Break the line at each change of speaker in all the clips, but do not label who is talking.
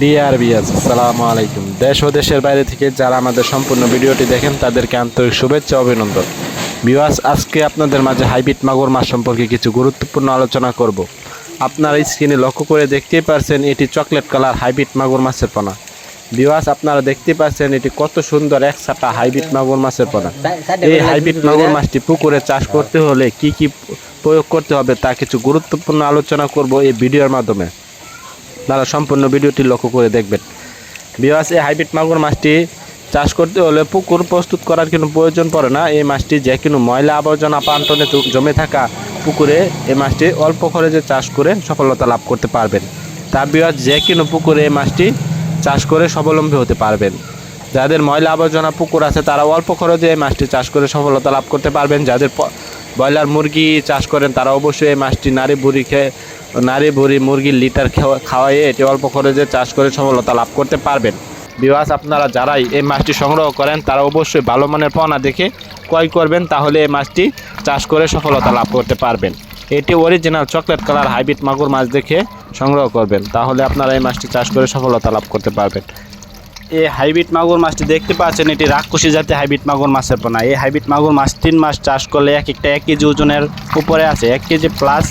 DR বিয়াস আসসালামু আলাইকুম। দেশ ও দেশের বাইরে থেকে যারা আমাদের সম্পূর্ণ ভিডিওটি দেখেন, তাদেরকে আন্তরিক শুভেচ্ছা অভিনন্দন। বিওয়াস আজকে আপনাদের মাঝে হাইব্রিড মাগুর মাছ সম্পর্কে কিছু গুরুত্বপূর্ণ আলোচনা করব। আপনারা স্ক্রিনে লক্ষ্য করে দেখতেই পারছেন, এটি চকলেট কালার হাইব্রিড মাগুর মাছের পোনা। বিওয়াস আপনারা দেখতে পাচ্ছেন এটি কত সুন্দর এক সাটা হাইব্রিড মাগুর মাছের পোনা। এই হাইব্রিড মাগুর মাছটি পুকুরে চাষ করতে হলে কি কি প্রয়োগ করতে হবে তা কিছু গুরুত্বপূর্ণ আলোচনা করব এই ভিডিওর মাধ্যমে। আপনারা সম্পূর্ণ ভিডিওটি লক্ষ্য করে দেখবেন। বিওয়াস এই হাইব্রিড মাগুর মাছটি চাষ করতে হলে পুকুর প্রস্তুত করার কোনো প্রয়োজন পড়ে না। এই মাছটি যে কোনো ময়লা আবর্জনা প্রান্তনে জমে থাকা পুকুরে এই মাছটি অল্প খরচে চাষ করে সফলতা লাভ করতে পারবেন। তা বিওয়াস যে কোনো পুকুরে এই মাছটি চাষ করে স্বাবলম্বী হতে পারবেন। যাদের ময়লা আবর্জনা পুকুর আছে, তারা অল্প খরচে এই মাছটি চাষ করে সফলতা লাভ করতে পারবেন। যাদের ব্রয়লার মুরগি চাষ করেন, তারা অবশ্যই এই মাছটি নারী বুড়ি খেয়ে নারী, বুড়ি মুরগির লিটার খাওয়া- খাওয়াইয়ে এটি অল্প খরচে চাষ করে সফলতা লাভ করতে পারবেন। বিভাস আপনারা যারাই এই মাছটি সংগ্রহ করেন, তারা অবশ্যই ভালো মানের পাওনা দেখে ক্রয় করবেন, তাহলে এই মাছটি চাষ করে সফলতা লাভ করতে পারবেন। এটি অরিজিনাল চকলেট কালার হাইব্রিড মাগুর মাছ দেখে সংগ্রহ করবেন, তাহলে আপনারা এই মাছটি চাষ করে সফলতা লাভ করতে পারবেন। এই হাইব্রিড মাগুর মাছটি দেখতে পাচ্ছেন, এটি রাক্ষসী জাতীয় হাইব্রিড মাগুর মাছের পোনা। এই হাইব্রিড মাগুর মাছ তিন মাস চাষ করলে এক একটা এক কেজি ওজনের উপরে আছে। এক কেজি প্লাস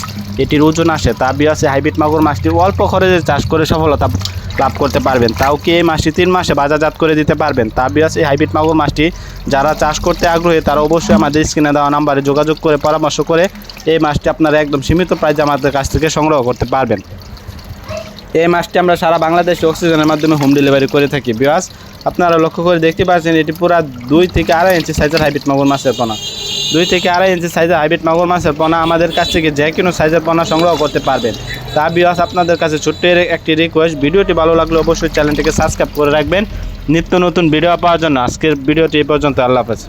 এটির ওজন আসে। তা বিয়াসে হাইব্রিড মাগুর মাছটি অল্প খরচে চাষ করে সফলতা লাভ করতে পারবেন। তাও কি এই মাছটি তিন মাসে বাজারজাত করে দিতে পারবেন? তা বিয়াস হাইব্রিড মাগুর মাছটি যারা চাষ করতে আগ্রহী, তারা অবশ্যই আমাদের স্ক্রিনে দেওয়া নাম্বারে যোগাযোগ করে, পরামর্শ করে এই মাছটি আপনারা একদম সীমিত প্রাইজে আমাদের কাছ থেকে সংগ্রহ করতে পারবেন। এই মাছটি আমরা সারা বাংলাদেশে অক্সিজেনের মাধ্যমে হোম ডেলিভারি করে থাকি বিয়াস আপনারা লক্ষ্য করে দেখতে পাচ্ছেন, এটি পুরা দুই থেকে আড়াই ইঞ্চি সাইজের হাইব্রিড মাগুর মাছের পোনা। দুই থেকে আড়াই ইঞ্চি সাইজের হাইব্রিড মাগুর মাছের পোনা আমাদের কাছ থেকে যে কোনো সাইজের পোনা সংগ্রহ করতে পারবেন। তা বিয়াস আপনাদের কাছে ছোট্ট একটি রিকোয়েস্ট ভিডিওটি ভালো লাগলে অবশ্যই চ্যানেলটিকে সাবস্ক্রাইব করে রাখবেন। নিত্য নতুন ভিডিও পাওয়ার জন্য আজকের ভিডিওটি এই পর্যন্ত। আল্লাহ হাফেজ।